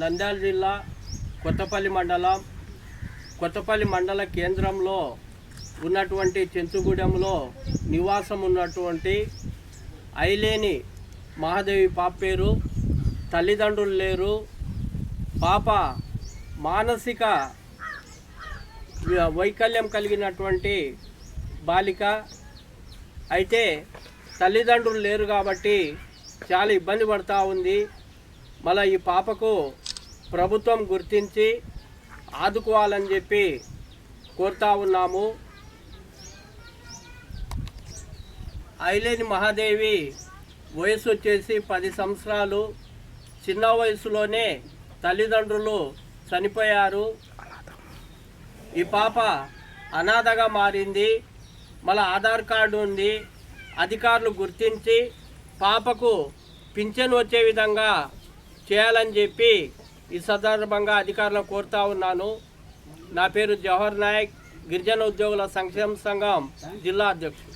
నంద్యాల జిల్లా కొత్తపల్లి మండలం. కొత్తపల్లి మండల కేంద్రంలో ఉన్నటువంటి చెంచుగూడెంలో నివాసం ఉన్నటువంటి ఐలేని మహాదేవి పాప పేరు. తల్లిదండ్రులు లేరు. పాప మానసిక వైకల్యం కలిగినటువంటి బాలిక. అయితే తల్లిదండ్రులు లేరు కాబట్టి చాలా ఇబ్బంది పడుతూ ఉంది. మళ్ళీ ఈ పాపకు ప్రభుత్వం గుర్తించి ఆదుకోవాలని చెప్పి కోరుతా ఉన్నాము. ఐలేని మహాదేవి వయసు వచ్చేసి పది సంవత్సరాలు. చిన్న వయసులోనే తల్లిదండ్రులు చనిపోయారు. ఈ పాప అనాథగా మారింది. మళ్ళీ ఆధార్ కార్డు ఉంది. అధికారులు గుర్తించి పాపకు పింఛన్ వచ్చే విధంగా చేయాలని చెప్పి ఈ సందర్భంగా అధికారులను కోరుతా ఉన్నాను. నా పేరు జవహర్ నాయక్ గిరిజన ఉద్యోగుల సంక్షేమ సంఘం జిల్లా అధ్యక్షుడు.